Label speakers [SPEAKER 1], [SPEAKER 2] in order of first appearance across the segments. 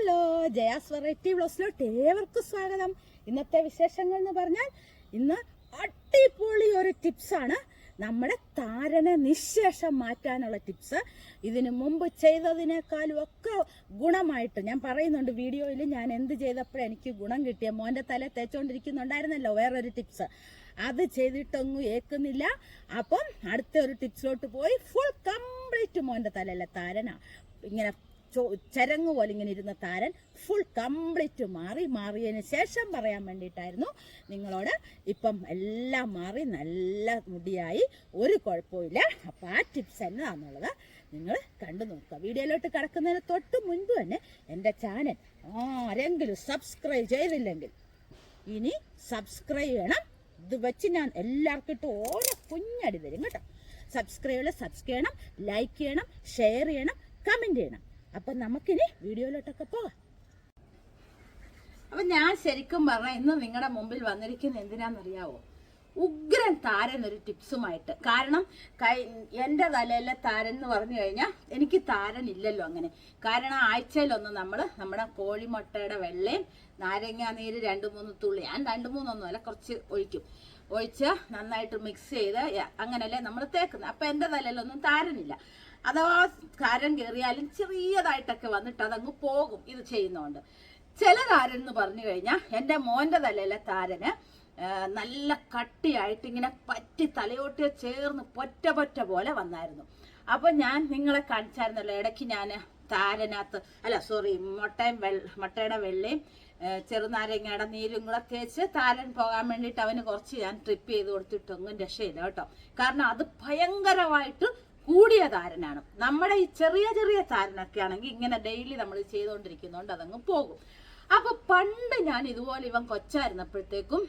[SPEAKER 1] Hello Jaya's variety വ്ലോസിലോട്ട് ഏവർക്കും സ്വാഗതം. ഇന്നത്തെ വിശേഷങ്ങൾ എന്ന് പറഞ്ഞാൽ ഇന്ന് അടിപൊളി ഒരു ടിപ്സാണ് നമ്മുടെ താരനെ നിശേഷം മാറ്റാനുള്ള ടിപ്സ് ഇതിനു മുമ്പ് ചെയ്തതിനേക്കാളും ഒക്കെ ഗുണമായിട്ട് ഞാൻ പറയുന്നുണ്ട് വീഡിയോയിൽ ഞാൻ എന്ത് ചെയ്തപ്പോഴും എനിക്ക് ഗുണം കിട്ടിയ? മോന്റെ തല തേച്ചുകൊണ്ടിരിക്കുന്നുണ്ടായിരുന്നല്ലോ വേറൊരു ടിപ്സ് അത് ചെയ്തിട്ടൊന്നും ഏക്കുന്നില്ല. അപ്പം അടുത്ത ഒരു ടിപ്സിലോട്ട് പോയി. ഫുൾ കംപ്ലീറ്റ് മോന്റെ തലയിലെ താരനാണ് ഇങ്ങനെ ചരങ്ങ് പോലെ ഇങ്ങനെ ഇരുന്ന താരൻ ഫുൾ കംപ്ലീറ്റ് മാറി. മാറിയതിന് ശേഷം പറയാൻ വേണ്ടിയിട്ടായിരുന്നു നിങ്ങളോട് ഇപ്പം എല്ലാം മാറി നല്ല മുടിയായി. ഒരു കുഴപ്പമില്ല അപ്പം ആ ടിപ്സ് എന്നതാണെന്നുള്ളത് നിങ്ങൾ കണ്ടു നോക്കുക. വീഡിയോയിലോട്ട് കിടക്കുന്നതിന് തൊട്ട് മുൻപ് തന്നെ എന്റെ ചാനൽ ആരെങ്കിലും സബ്സ്ക്രൈബ് ചെയ്തില്ലെങ്കിൽ ഇനി സബ്സ്ക്രൈബ് ചെയ്യണം. ഇത് വെച്ച് ഞാൻ എല്ലാവർക്കും ഇട്ട് ഓരോ കുഞ്ഞടി തരും കേട്ടോ. സബ്സ്ക്രൈബ് സബ്സ്ക്രൈബ് ചെയ്യണം ലൈക്ക് ചെയ്യണം ഷെയർ ചെയ്യണം കമന്റ് ചെയ്യണം. അപ്പം നമുക്കിനി വീഡിയോയിലോട്ടൊക്കെ പോകാം അപ്പം ഞാൻ ശരിക്കും പറഞ്ഞാൽ ഇന്ന് നിങ്ങളുടെ മുമ്പിൽ വന്നിരിക്കുന്ന എന്തിനാന്നറിയാവോ? ഉഗ്രൻ താരൻ ഒരു ടിപ്സുമായിട്ട്. കാരണം കൈ എന്റെ തലയിലെ താരൻ എന്ന് പറഞ്ഞു കഴിഞ്ഞാൽ എനിക്ക് താരൻ ഇല്ലല്ലോ അങ്ങനെ. കാരണം ആഴ്ചയിലൊന്ന് നമ്മൾ നമ്മുടെ കോഴിമുട്ടയുടെ വെള്ളയും നാരങ്ങാ നീര് രണ്ട് മൂന്ന് തുള്ളി ഞാൻ രണ്ട് മൂന്നൊന്നുമല്ല കുറച്ച് ഒഴിക്കും. ഒഴിച്ച് നന്നായിട്ട് മിക്സ് ചെയ്ത് അങ്ങനല്ലേ നമ്മൾ തേക്കുന്നത് അപ്പം എന്റെ തലയിലൊന്നും താരനില്ല. അഥവാ കാരണം കയറിയാലും ചെറിയതായിട്ടൊക്കെ വന്നിട്ട് അതങ്ങ് പോകും ഇത് ചെയ്യുന്നതുകൊണ്ട് ചില താരൻ എന്ന് പറഞ്ഞു കഴിഞ്ഞാൽ എന്റെ മോന്റെ തലയിലെ താരന് നല്ല കട്ടിയായിട്ട് ഇങ്ങനെ പറ്റി തലയോട്ട് ചേർന്ന് പൊറ്റ പൊറ്റ പോലെ വന്നായിരുന്നു. അപ്പൊ ഞാൻ നിങ്ങളെ കാണിച്ചായിരുന്നല്ലോ ഇടയ്ക്ക് ഞാൻ താരനകത്ത് അല്ല സോറി മുട്ടയും വെള്ള മുട്ടയുടെ വെള്ളയും ചെറുനാരങ്ങയുടെ നീരും കൂടെ തേച്ച് താരൻ പോകാൻ വേണ്ടിയിട്ട് അവന് കുറച്ച് ഞാൻ ട്രിപ്പ് ചെയ്ത് കൊടുത്തിട്ടൊന്നും രക്ഷയില്ല കേട്ടോ. കാരണം അത് ഭയങ്കരമായിട്ട് കൂടിയ താരനാണ് നമ്മുടെ ഈ ചെറിയ ചെറിയ താരനൊക്കെ ആണെങ്കിൽ ഇങ്ങനെ ഡെയിലി നമ്മൾ ചെയ്തുകൊണ്ടിരിക്കുന്നതുകൊണ്ട് അതങ്ങ് പോകും. അപ്പൊ പണ്ട് ഞാൻ ഇതുപോലെ ഇവൻ കൊച്ചായിരുന്നപ്പോഴത്തേക്കും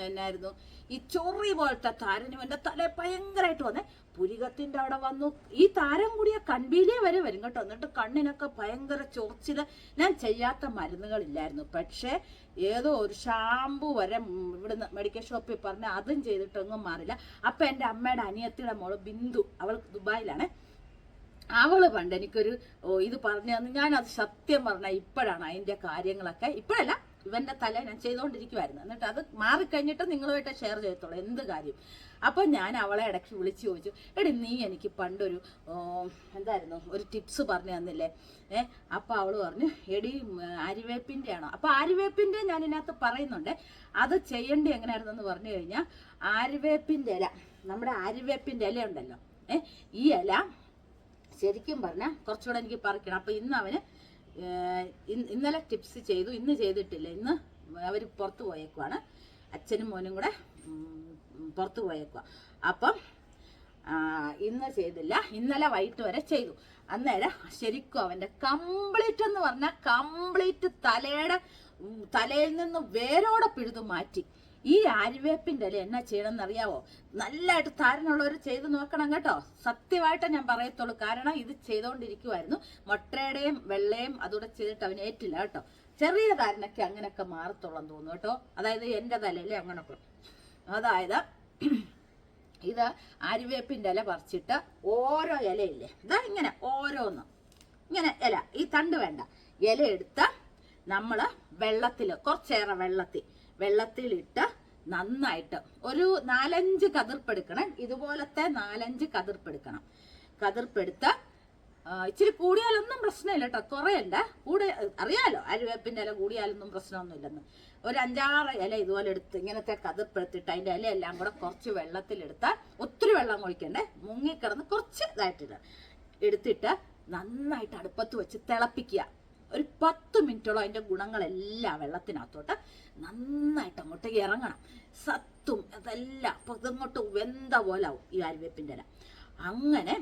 [SPEAKER 1] എന്നായിരുന്നു? ഈ ചൊറി പോലത്തെ താരൻ ഇവന്റെ തല ഭയങ്കരമായിട്ട് വന്നേ. പുരികത്തിന്റെ അവിടെ വന്നു. ഈ താരം കൂടിയ കൺപീലിയെ വരെ വരും കേട്ടോ. എന്നിട്ട് കണ്ണിനൊക്കെ ഭയങ്കര ചൊറിച്ചിൽ. ഞാൻ ചെയ്യാത്ത മരുന്നുകളില്ലായിരുന്നു. പക്ഷേ ഏതോ ഒരു ഷാമ്പു വരെ ഇവിടുന്ന് മെഡിക്കൽ ഷോപ്പിൽ പറഞ്ഞ് അതും ചെയ്തിട്ടൊന്നും മാറില്ല. അപ്പൊ എന്റെ അമ്മയുടെ അനിയത്തിയുടെ മോൾ ബിന്ദു അവൾ ദുബായിലാണ്. അവൾ പണ്ട് എനിക്കൊരു ഇത് പറഞ്ഞു തന്നു. അത് സത്യം പറഞ്ഞ ഇപ്പോഴാണ് അതിന്റെ കാര്യങ്ങളൊക്കെ ഇപ്പോഴല്ല ഇവന്റെ തല ഞാൻ ചെയ്തുകൊണ്ടിരിക്കുമായിരുന്നു എന്നിട്ട് അത് മാറിക്കഴിഞ്ഞിട്ട് നിങ്ങളുമായിട്ട് ഷെയർ ചെയ്യത്തുള്ളൂ. എന്ത് കാര്യം? അപ്പൊ ഞാൻ അവളെ ഇടയ്ക്ക് വിളിച്ചു ചോദിച്ചു എടി നീ എനിക്ക് പണ്ടൊരു എന്തായിരുന്നു ഒരു ടിപ്സ് പറഞ്ഞു തന്നില്ലേ? ഏ അപ്പൊ അവൾ പറഞ്ഞു എടി അരിവേപ്പിന്റെ ആണോ അപ്പൊ അരിവേപ്പിന്റെ ഞാൻ ഇതിനകത്ത് പറയുന്നുണ്ട് അത് ചെയ്യേണ്ടി എങ്ങനെയായിരുന്നു എന്ന് പറഞ്ഞു കഴിഞ്ഞാൽ ആരിവേപ്പിന്റെ ഇല നമ്മുടെ ആരിവേപ്പിന്റെ ഇല ഉണ്ടല്ലോ ഏ ഈ ഇല ശരിക്കും പറഞ്ഞാൽ കുറച്ചുകൂടെ എനിക്ക് പറിക്കണം. അപ്പൊ ഇന്ന് അവന് ഇന്നലെ ടിപ്സ് ചെയ്തു ഇന്ന് ചെയ്തിട്ടില്ല ഇന്ന് അവർ പുറത്തു പോയേക്കുവാണ് അച്ഛനും മോനും കൂടെ പുറത്തു പോയേക്കുക അപ്പം ഇന്ന് ചെയ്തില്ല. ഇന്നലെ വൈകിട്ട് വരെ ചെയ്തു. അന്നേരം ശരിക്കും അവന്റെ കംപ്ലീറ്റ് എന്ന് പറഞ്ഞാൽ കംപ്ലീറ്റ് തലയുടെ തലയിൽ നിന്ന് വേരോടെ പിഴുതു മാറ്റി. ഈ ആര്യവേപ്പിന്റെ ഇല എന്നാ ചെയ്യണമെന്ന് അറിയാവോ നല്ലതായിട്ട് താരനുള്ളവർ ചെയ്ത് നോക്കണം കേട്ടോ. സത്യമായിട്ട് ഞാൻ പറയത്തുള്ളൂ. കാരണം ഇത് ചെയ്തുകൊണ്ടിരിക്കുമായിരുന്നു മുട്ടയുടെയും വെള്ളയും അതുകൂടെ ചെയ്തിട്ട് അവന് ഏറ്റില്ല കേട്ടോ. ചെറിയ താരനൊക്കെ അങ്ങനെയൊക്കെ മാറത്തുള്ളെന്ന് തോന്നുന്നു കേട്ടോ. അതായത് എന്റെ തലയിലെ അങ്ങനൊക്കെ. അതായത് ഇത് ആര്യവേപ്പിന്റെ ഇല പറിച്ചിട്ട് ഓരോ ഇലയില്ലേ? ഇതാ ഇങ്ങനെ ഓരോന്ന്. ഇങ്ങനെ ഇല. ഈ തണ്ട് വേണ്ട. ഇല എടുത്ത് നമ്മൾ വെള്ളത്തിൽ കുറച്ചേറെ വെള്ളത്തിൽ വെള്ളത്തിലിട്ട് നന്നായിട്ട് ഒരു നാലഞ്ച് കതിർപ്പെടുക്കണം ഇതുപോലത്തെ നാലഞ്ച് കതിർപ്പെടുക്കണം കതിർപ്പെടുത്ത് ഇച്ചിരി കൂടിയാലൊന്നും പ്രശ്നമില്ല കേട്ടോ കുറയല്ല. കൂടെ അറിയാലോ അരുവേപ്പിന്റെ ഇല കൂടിയാലൊന്നും പ്രശ്നമൊന്നുമില്ലെന്ന്. ഒരു അഞ്ചാറ് ഇല ഇതുപോലെ എടുത്ത് ഇങ്ങനത്തെ കതിർപ്പെടുത്തിട്ട് അതിന്റെ എല്ലാം കൂടെ കുറച്ച് വെള്ളത്തിലെടുത്താൽ ഒത്തിരി വെള്ളം ഒഴിക്കണ്ടേ? മുങ്ങിക്കിടന്ന് കുറച്ച് ഇതായിട്ടില്ല എടുത്തിട്ട് നന്നായിട്ട് അടുപ്പത്ത് വെച്ച് തിളപ്പിക്കുക. ഒരു പത്ത് മിനിറ്റോളം അതിന്റെ ഗുണങ്ങളെല്ലാം വെള്ളത്തിനകത്തോട്ട് നന്നായിട്ട് അങ്ങോട്ട് ഇറങ്ങണം. സത്തും അതെല്ലാം അപ്പൊ ഇതങ്ങോട്ട് വെന്ത പോലെ ഈ അരുവേപ്പിന്റെ ഇല. അങ്ങനെ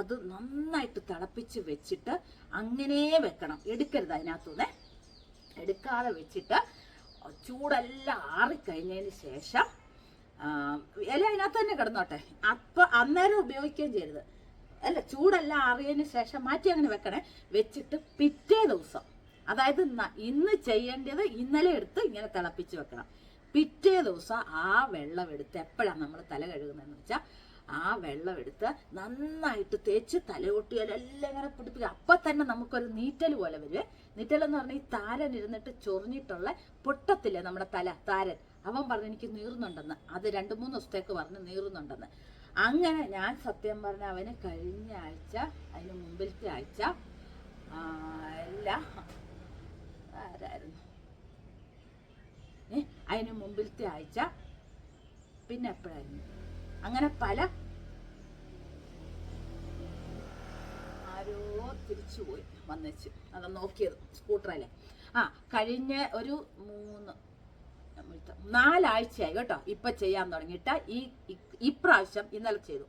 [SPEAKER 1] അത് നന്നായിട്ട് തിളപ്പിച്ച് വെച്ചിട്ട് അങ്ങനെ വെക്കണം. എടുക്കരുത് അതിനകത്തുനിന്ന്. എടുക്കാതെ വെച്ചിട്ട് ചൂടെല്ലാം ആറിക്കഴിഞ്ഞതിന് ശേഷം ഇല അതിനകത്ത് തന്നെ കിടന്നോട്ടെ. അപ്പം അന്നേരം ഉപയോഗിക്കുകയും ചെയ്യരുത്. അല്ല ചൂടെല്ലാം ആറിയതിന് ശേഷം മാറ്റി അങ്ങനെ വെക്കണേ. വെച്ചിട്ട് പിറ്റേ ദിവസം അതായത് ഇന്ന് ചെയ്യേണ്ടത് ഇന്നലെ എടുത്ത് ഇങ്ങനെ തിളപ്പിച്ച് വെക്കണം. പിറ്റേ ദിവസം ആ വെള്ളം എടുത്ത് എപ്പോഴാണ് നമ്മൾ തല കഴുകുന്നതെന്ന് വെച്ചാൽ ആ വെള്ളം എടുത്ത് നന്നായിട്ട് തേച്ച് തലകൊട്ടിയാലെല്ലാം ഇങ്ങനെ പിടിപ്പിക്കുക അപ്പം തന്നെ നമുക്കൊരു നീറ്റൽ പോലെ വരും. നീറ്റൽ എന്ന് പറഞ്ഞാൽ ഈ താരൻ ഇരുന്നിട്ട് ചൊറിഞ്ഞിട്ടുള്ള പൊട്ടത്തില്ലേ നമ്മുടെ തല താരൻ. അവൻ പറഞ്ഞു എനിക്ക് നീറുന്നുണ്ടെന്ന്. അത് രണ്ട് മൂന്ന് ദിവസത്തേക്ക് പറഞ്ഞ് നീറുന്നുണ്ടെന്ന്. അങ്ങനെ ഞാൻ സത്യം പറഞ്ഞ അവന് കഴിഞ്ഞ ആഴ്ച അതിന് മുമ്പിലത്തെ ആഴ്ച ആരായിരുന്നു? അതിന് മുമ്പിലത്തെ ആഴ്ച പിന്നെ എപ്പോഴായിരുന്നു? അങ്ങനെ പല ആരോ തിരിച്ചുപോയി വന്നേച്ച് അത് നോക്കിയത് സ്കൂട്ടറല്ലേ. ആ കഴിഞ്ഞ ഒരു മൂന്ന് നാലാഴ്ചയായി കേട്ടോ. ഇപ്പൊ ചെയ്യാൻ തുടങ്ങിയിട്ട് ഈ ഇപ്രാവശ്യം ഇന്നലെ ചെയ്തു.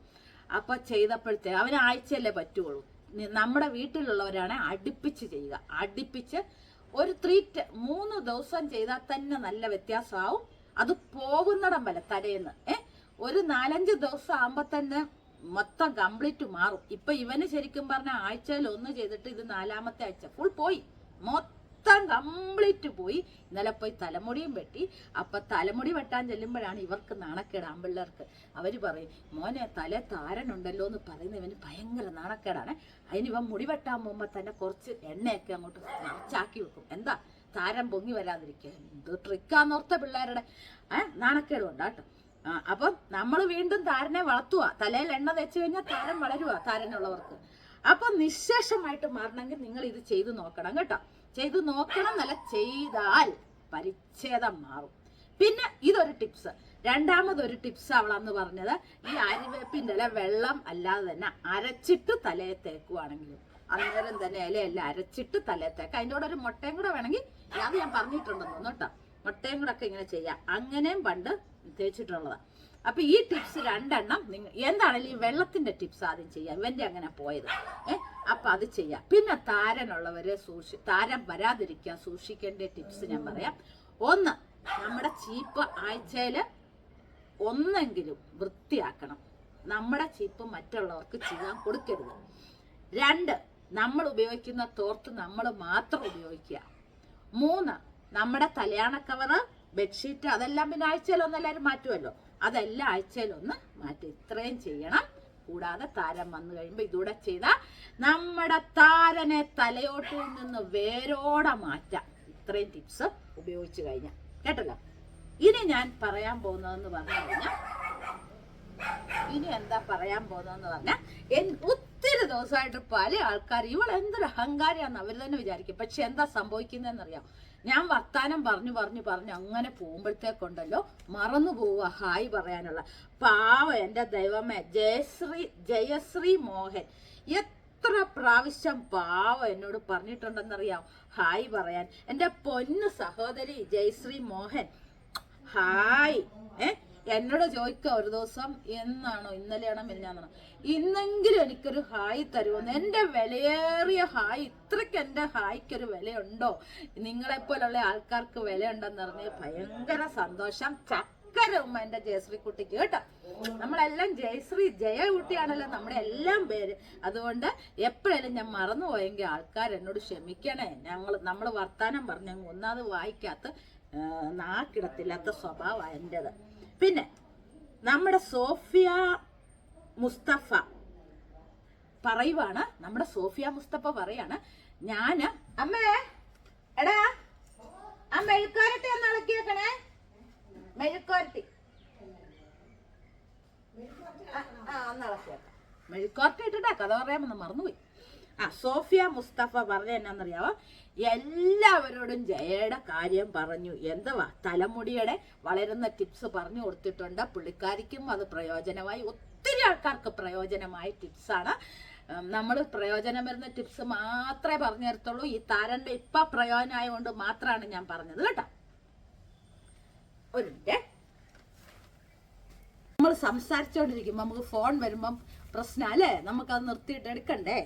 [SPEAKER 1] അപ്പൊ ചെയ്തപ്പോഴത്തേ അവന് ആഴ്ചയല്ലേ പറ്റുള്ളൂ. നമ്മുടെ വീട്ടിലുള്ളവരാണെ അടുപ്പിച്ച് ചെയ്യുക. അടുപ്പിച്ച് ഒരു ത്രീ മൂന്ന് ദിവസം ചെയ്താൽ തന്നെ നല്ല വ്യത്യാസമാവും. അത് പോകുന്നിടം വരെ തലേന്ന്. ഏ? ഒരു നാലഞ്ച് ദിവസം ആകുമ്പോൾ തന്നെ മൊത്തം കംപ്ലീറ്റ് മാറും. ഇപ്പൊ ഇവന് ശരിക്കും പറഞ്ഞ ആഴ്ചയിൽ ഒന്ന് ചെയ്തിട്ട് ഇത് നാലാമത്തെ ആഴ്ച ഫുൾ പോയി. മൊത്തം കംപ്ലീറ്റ് പോയി. ഇന്നലെ പോയി തലമുടിയും വെട്ടി. അപ്പൊ തലമുടി വെട്ടാൻ ചെല്ലുമ്പോഴാണ് ഇവർക്ക് നാണക്കേട് ആമ്പിള്ളേർക്ക് അവർ പറയും മോനെ തല താരനുണ്ടല്ലോ എന്ന് പറയുന്ന ഇവന് ഭയങ്കര നാണക്കേടാണ്. അതിന് ഇവ മുടി വെട്ടാൻ പോകുമ്പോ തന്നെ കുറച്ച് എണ്ണയൊക്കെ അങ്ങോട്ട് നിറച്ചാക്കി വെക്കും. എന്താ? താരം പൊങ്ങി വരാതിരിക്കുക. എന്ത് ട്രിക്കാന്നോർത്ത പിള്ളേരുടെ ഏഹ് നാണക്കേട് കൊണ്ടാട്ടോ ആ അപ്പം നമ്മൾ വീണ്ടും താരനെ വളർത്തുക തലയിൽ എണ്ണ തെച്ചു കഴിഞ്ഞാൽ താരം വളരുക താരനുള്ളവർക്ക്. അപ്പൊ നിശേഷമായിട്ട് മാറണമെങ്കിൽ നിങ്ങൾ ഇത് ചെയ്തു നോക്കണം കേട്ടോ. ചെയ്തു നോക്കണം എന്നല്ല ചെയ്താൽ പരിച്ഛേദം മാറും. പിന്നെ ഇതൊരു ടിപ്സ്. രണ്ടാമതൊരു ടിപ്സ് അവളന്ന് പറഞ്ഞത് ഈ അരിവേപ്പിന്റെ ഇല വെള്ളം അല്ലാതെ തന്നെ അരച്ചിട്ട് തലയെ തേക്കുവാണെങ്കിലും. അന്നേരം തന്നെ ഇലയെല്ലാം അരച്ചിട്ട് തലയെ തേക്കാം. അതിന്റെ കൂടെ ഒരു മുട്ടയും കൂടെ വേണമെങ്കിൽ അത് ഞാൻ പറഞ്ഞിട്ടുണ്ടെന്ന് കേട്ടോ. മുട്ടയും കൂടെ ഒക്കെ ഇങ്ങനെ ചെയ്യാം. അങ്ങനെയും പണ്ട് തേച്ചിട്ടുള്ളതാ. അപ്പൊ ഈ ടിപ്സ് രണ്ടെണ്ണം നിങ്ങൾ എന്താണെങ്കിലും ഈ വെള്ളത്തിന്റെ ടിപ്സ് ആദ്യം ചെയ്യാം. ഇവന്റെ അങ്ങനെ പോയത്. ഏ അപ്പൊ അത് ചെയ്യാം. പിന്നെ താരനുള്ളവരെ സൂക്ഷി താരം വരാതിരിക്കാൻ സൂക്ഷിക്കേണ്ട ടിപ്സ് ഞാൻ പറയാം. ഒന്ന് നമ്മുടെ ചീപ്പ് ആഴ്ചയിൽ ഒന്നെങ്കിലും വൃത്തിയാക്കണം. നമ്മുടെ ചീപ്പ് മറ്റുള്ളവർക്ക് ചെയ്യാൻ കൊടുക്കരുത്. രണ്ട് നമ്മൾ ഉപയോഗിക്കുന്ന തോർത്ത് നമ്മൾ മാത്രം ഉപയോഗിക്കുക. മൂന്ന് നമ്മുടെ കല്യാണ കവറ് ബെഡ്ഷീറ്റ് അതെല്ലാം പിന്നെ ആഴ്ചയിലൊന്നും എല്ലാവരും മാറ്റുമല്ലോ അതെല്ലാം ആഴ്ചയിലൊന്ന് മാറ്റി. ഇത്രയും ചെയ്യണം. കൂടാതെ താരം വന്നു കഴിയുമ്പോൾ ഇതൂടെ ചെയ്താൽ നമ്മുടെ താരനെ തലയോട്ടിൽ നിന്ന് വേരോടെ മാറ്റാം. ഇത്രയും ടിപ്സ് ഉപയോഗിച്ച് കഴിഞ്ഞാൽ കേട്ടല്ലോ? ഇനി ഞാൻ പറയാൻ പോകുന്നതെന്ന് പറഞ്ഞു കഴിഞ്ഞാൽ ഇനി എന്താ പറയാൻ പോകുന്നതെന്ന് പറഞ്ഞാൽ ഒത്തിരി ദിവസമായിട്ട് പല ആൾക്കാർ ഇവൾ എന്തൊരു അഹങ്കാരിയാണെന്ന് അവർ തന്നെ വിചാരിക്കും. പക്ഷെ എന്താ സംഭവിക്കുന്നതെന്നറിയാം ഞാൻ വർത്താനം പറഞ്ഞു പറഞ്ഞു പറഞ്ഞു അങ്ങനെ പോകുമ്പോഴത്തേക്കുണ്ടല്ലോ മറന്നു പോവുക. ഹായ് പറയാനുള്ള. പാവ എന്റെ ദൈവമേ ജയശ്രീ ജയശ്രീ മോഹൻ. എത്ര പ്രാവശ്യം പാവ എന്നോട് പറഞ്ഞിട്ടുണ്ടെന്നറിയാം. ഹായ് പറയാൻ. എന്റെ പൊന്നു സഹോദരി ജയശ്രീ മോഹൻ. ഹായ്. ഏ? എന്നോട് ചോദിക്കുക ഒരു ദിവസം എന്നാണോ ഇന്നലെയാണോ മിന്നാണോ ഇന്നെങ്കിലും എനിക്കൊരു ഹായ് തരുമെന്ന് എന്റെ വിലയേറിയ ഹായ് ഇത്രയ്ക്ക് എന്റെ ഹായ്ക്കൊരു വിലയുണ്ടോ? നിങ്ങളെപ്പോലുള്ള ആൾക്കാർക്ക് വിലയുണ്ടെന്ന് പറഞ്ഞ് ഭയങ്കര സന്തോഷം. ചക്കര ഉമ്മ ജയശ്രീ കുട്ടിക്ക് കേട്ടോ. നമ്മളെല്ലാം ജയശ്രീ ജയ കുട്ടിയാണല്ലോ നമ്മുടെ എല്ലാം പേര്. അതുകൊണ്ട് എപ്പോഴും ഞാൻ മറന്നുപോയെങ്കിൽ ആൾക്കാർ എന്നോട് ക്ഷമിക്കണേ. ഞങ്ങൾ നമ്മൾ വർത്താനം പറഞ്ഞ ഒന്നാമത് വായിക്കാത്ത നാക്കിടത്തില്ലാത്ത സ്വഭാവമാണ് എന്റെത്. പിന്നെ നമ്മുടെ സോഫിയ മുസ്തഫ പറയുവാണ്. നമ്മുടെ സോഫിയ മുസ്തഫ പറയാണ്. ഞാൻ അമ്മേ എടാ ആ മെഴുക്കാരട്ടി ഒന്ന് ഇളക്കിയേക്കണേ. മെഴുക്കാരട്ടി ആ, ഒന്ന് ഇട്ടിട്ടാ കഥ പറയാമെന്ന് മറന്നുപോയി. ആ സോഫിയ മുസ്തഫ പറഞ്ഞ എന്നാന്നറിയാവോ? എല്ലാവരോടും ജയയുടെ കാര്യം പറഞ്ഞു. എന്തുവാ? തലമുടിയുടെ വളരുന്ന ടിപ്സ് പറഞ്ഞു കൊടുത്തിട്ടുണ്ട്. പുള്ളിക്കാരിക്കും അത് പ്രയോജനമായി. ഒത്തിരി ആൾക്കാർക്ക് പ്രയോജനമായ ടിപ്സാണ് നമ്മൾ പ്രയോജനം വരുന്ന ടിപ്സ് മാത്രമേ പറഞ്ഞു തരത്തുള്ളൂ. ഈ താരന്റെ ഇപ്പൊ പ്രയോജനമായതുകൊണ്ട് മാത്രമാണ് ഞാൻ പറഞ്ഞത് കേട്ടോ. ഒരു നമ്മൾ സംസാരിച്ചോണ്ടിരിക്കുമ്പോ നമുക്ക് ഫോൺ വരുമ്പം പ്രശ്നം അല്ലേ? അത് നിർത്തിയിട്ട് എടുക്കണ്ടേ?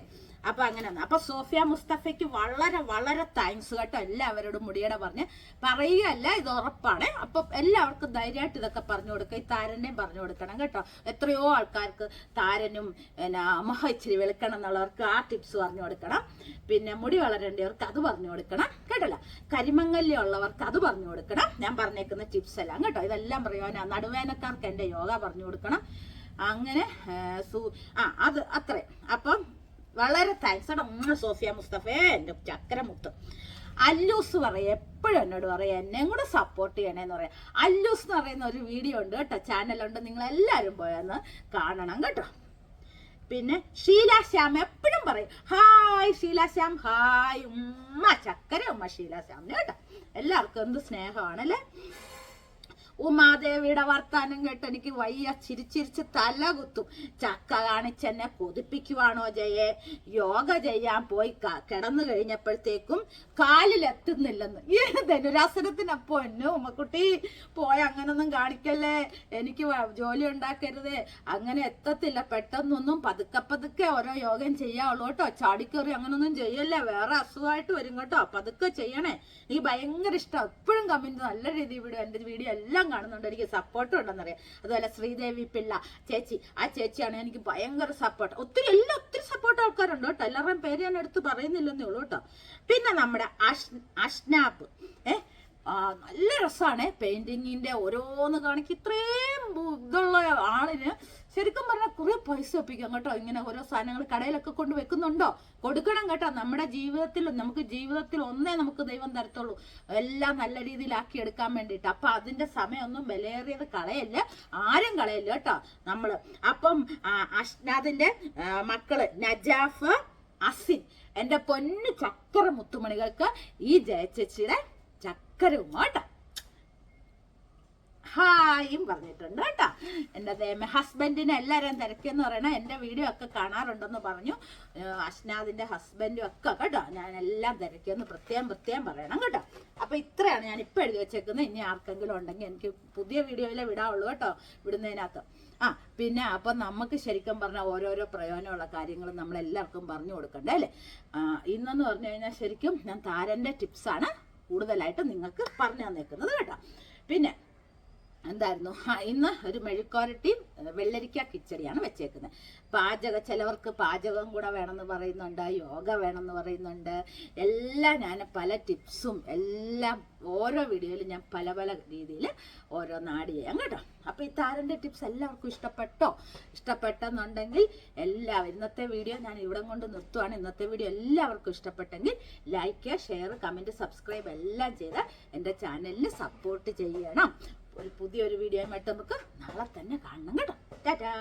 [SPEAKER 1] അപ്പൊ അങ്ങനെ അപ്പൊ സോഫിയ മുസ്തഫയ്ക്ക് വളരെ വളരെ താങ്ക്സ് കേട്ടോ. എല്ലാവരോടും മുടിയുടെ പറഞ്ഞ് പറയുകയല്ല ഇത് ഉറപ്പാണ്. അപ്പൊ എല്ലാവർക്കും ധൈര്യമായിട്ട് ഇതൊക്കെ പറഞ്ഞു കൊടുക്കുക. ഈ താരനെയും പറഞ്ഞു കൊടുക്കണം കേട്ടോ. എത്രയോ ആൾക്കാർക്ക് താരനും പിന്നെ അമ്മ ഇച്ചിരി വെളുക്കണം എന്നുള്ളവർക്ക് ആ ടിപ്സ് പറഞ്ഞു കൊടുക്കണം. പിന്നെ മുടി വളരേണ്ടവർക്ക് അത് പറഞ്ഞു കൊടുക്കണം കേട്ടല്ല. കരിമങ്ങല്യ ഉള്ളവർക്ക് അത് പറഞ്ഞു കൊടുക്കണം. ഞാൻ പറഞ്ഞേക്കുന്ന ടിപ്സ് എല്ലാം കേട്ടോ. ഇതെല്ലാം പറയുവാനാ നടുവേനക്കാർക്ക് എന്റെ യോഗ പറഞ്ഞു കൊടുക്കണം. അങ്ങനെ സു- ആ അത് അത്രേ. വളരെ താങ്ക്സ് ആണ് സോഫിയ മുസ്തഫേ എന്റെ ചക്കരമുത്ത് അല്ലൂസ് പറയും എപ്പോഴും എന്നോട് പറയും എന്നെ കൂടെ സപ്പോർട്ട് ചെയ്യണേന്ന് പറയാം. അല്ലൂസ് എന്ന് പറയുന്ന ഒരു വീഡിയോ ഉണ്ട് കേട്ടോ ചാനലുണ്ട് നിങ്ങൾ എല്ലാവരും പോയെന്ന് കാണണം കേട്ടോ. പിന്നെ ഷീല ശ്യാം എപ്പോഴും പറയും ഹായ് ഷീല ശ്യാം ഹായ് ഉമ്മ ചക്കര ഉമ്മ ഷീല ശ്യാമിന് കേട്ടോ. എല്ലാവർക്കും എന്ത് സ്നേഹമാണല്ലേ? ഉമാദേവിയുടെ വർത്താനം കേട്ട് എനിക്ക് വയ്യ ചിരിച്ചിരിച്ച് തല കുത്തും. ചക്ക കാണിച്ചെന്നെ കൊതിപ്പിക്കുവാണോ ജയെ? യോഗ ചെയ്യാൻ പോയി കിടന്നു കഴിഞ്ഞപ്പോഴത്തേക്കും കാലിലെത്തുന്നില്ലെന്ന്. ഈ ധനുരാസനത്തിനപ്പോ എന്നെ ഉമ്മക്കുട്ടി പോയ അങ്ങനൊന്നും കാണിക്കല്ലേ? എനിക്ക് ജോലി ഉണ്ടാക്കരുത്. അങ്ങനെ എത്തത്തില്ല പെട്ടെന്നൊന്നും പതുക്കെ പതുക്കെ ഓരോ യോഗം ചെയ്യാവുള്ളൂ കേട്ടോ. ചാടിക്കറി അങ്ങനൊന്നും ചെയ്യല്ല. വേറെ അസുഖമായിട്ട് വരും കേട്ടോ. പതുക്കെ ചെയ്യണേ. എനിക്ക് ഭയങ്കര ഇഷ്ടം. എപ്പോഴും കമന്റ് നല്ല രീതിയിൽ വീഡിയോ എന്റെ വീഡിയോ എല്ലാം കാണുന്നുണ്ട്. എനിക്ക് സപ്പോർട്ടും ഉണ്ടെന്നറിയാം. അതുപോലെ ശ്രീദേവി പിള്ള ചേച്ചി. ആ ചേച്ചിയാണ് എനിക്ക് ഭയങ്കര സപ്പോർട്ട് ഒത്തിരി എല്ലാം ഒത്തിരി സപ്പോർട്ട് ആൾക്കാരുണ്ട് കേട്ടോ. എല്ലാവരുടെയും പേര് ഞാൻ എടുത്ത് പറയുന്നില്ലെന്നേ ഉള്ളൂ കേട്ടോ. പിന്നെ നമ്മുടെ അഷ് അഷ്നാപ്പ് ഏഹ് നല്ല രസമാണ് പെയിന്റിങ്ങിന്റെ ഓരോന്ന് കാണിക്കും. ഇത്രയും ഇതുള്ള ആളിന് ശരിക്കും പറഞ്ഞാൽ കുറെ പൈസ ഒപ്പിക്കാം കേട്ടോ. ഇങ്ങനെ ഓരോ സാധനങ്ങൾ കടയിലൊക്കെ കൊണ്ട് വെക്കുന്നുണ്ടോ? കൊടുക്കണം കേട്ടോ. നമ്മുടെ ജീവിതത്തിൽ നമുക്ക് ജീവിതത്തിൽ ഒന്നേ നമുക്ക് ദൈവം തരത്തുള്ളൂ. എല്ലാം നല്ല രീതിയിലാക്കി എടുക്കാൻ വേണ്ടിയിട്ട്. അപ്പൊ അതിന്റെ സമയമൊന്നും വിലയേറിയത് കളയല്ല. ആരും കളയല്ല കേട്ടോ നമ്മൾ. അപ്പം അഷ്നാദിന്റെ മക്കൾ നജാഫ് അസിൻ എന്റെ പൊന്നു ചക്കര മുത്തുമണികൾക്ക് ഈ ജയച്ചേച്ചിയുടെ ചക്കരവും കേട്ടോ. ഹായും പറഞ്ഞിട്ടുണ്ട് കേട്ടോ. എന്റെ ഹസ്ബൻഡിനെ എല്ലാവരും തിരക്കിയെന്ന് പറയണ എന്റെ വീഡിയോ ഒക്കെ കാണാറുണ്ടെന്ന് പറഞ്ഞു. അഷ്നാദിന്റെ ഹസ്ബൻഡും ഒക്കെ കേട്ടോ ഞാൻ എല്ലാം തിരക്കിയെന്ന് പ്രത്യേകം പ്രത്യേകം പറയണം കേട്ടോ. അപ്പോൾ ഇത്രയാണ് ഞാൻ ഇപ്പോൾ എഴുതി വെച്ചേക്കുന്നത്. ഇനി ആർക്കെങ്കിലും ഉണ്ടെങ്കിൽ എനിക്ക് പുതിയ വീഡിയോയിലെ വിടാവുള്ളൂ കേട്ടോ വിടുന്നതിനകത്ത്. ആ പിന്നെ അപ്പം നമുക്ക് ശരിക്കും പറഞ്ഞാൽ ഓരോരോ പ്രയോജനമുള്ള കാര്യങ്ങൾ നമ്മൾ എല്ലാവർക്കും പറഞ്ഞു കൊടുക്കണ്ടേ അല്ലേ? ഇന്നെന്ന് പറഞ്ഞു കഴിഞ്ഞാൽ ശരിക്കും ഞാൻ താരന്റെ ടിപ്സാണ് കൂടുതലായിട്ട് നിങ്ങൾക്ക് പറഞ്ഞു തന്നേക്കുന്നത് കേട്ടോ. പിന്നെ എന്തായിരുന്നു? ഇന്ന് ഒരു മെഴുക്കോരട്ടിയും വെള്ളരിക്ക കിച്ചടിയാണ് വെച്ചേക്കുന്നത്. പാചക ചിലവർക്ക് പാചകം കൂടെ വേണമെന്ന് പറയുന്നുണ്ട് യോഗ വേണമെന്ന് പറയുന്നുണ്ട്. എല്ലാം ഞാൻ പല ടിപ്സും എല്ലാം ഓരോ വീഡിയോയിലും ഞാൻ പല പല രീതിയിൽ ഓരോ ആഡ് ചെയ്യാം കേട്ടോ. അപ്പോൾ ഈ താരന്റെ ടിപ്സ് എല്ലാവർക്കും ഇഷ്ടപ്പെട്ടോ? ഇഷ്ടപ്പെട്ടെന്നുണ്ടെങ്കിൽ എല്ലാവരും ഇന്നത്തെ വീഡിയോ ഞാൻ ഇവിടെ കൊണ്ട് നിർത്തുവാണ്. ഇന്നത്തെ വീഡിയോ എല്ലാവർക്കും ഇഷ്ടപ്പെട്ടെങ്കിൽ ലൈക്ക് ഷെയർ കമന്റ് സബ്സ്ക്രൈബ് എല്ലാം ചെയ്ത് എന്റെ ചാനലിന് സപ്പോർട്ട് ചെയ്യണം. ഒരു പുതിയൊരു വീഡിയോയുമായിട്ട് നമുക്ക് നാളെ തന്നെ കാണണം കേട്ടോ. ടാറ്റാ.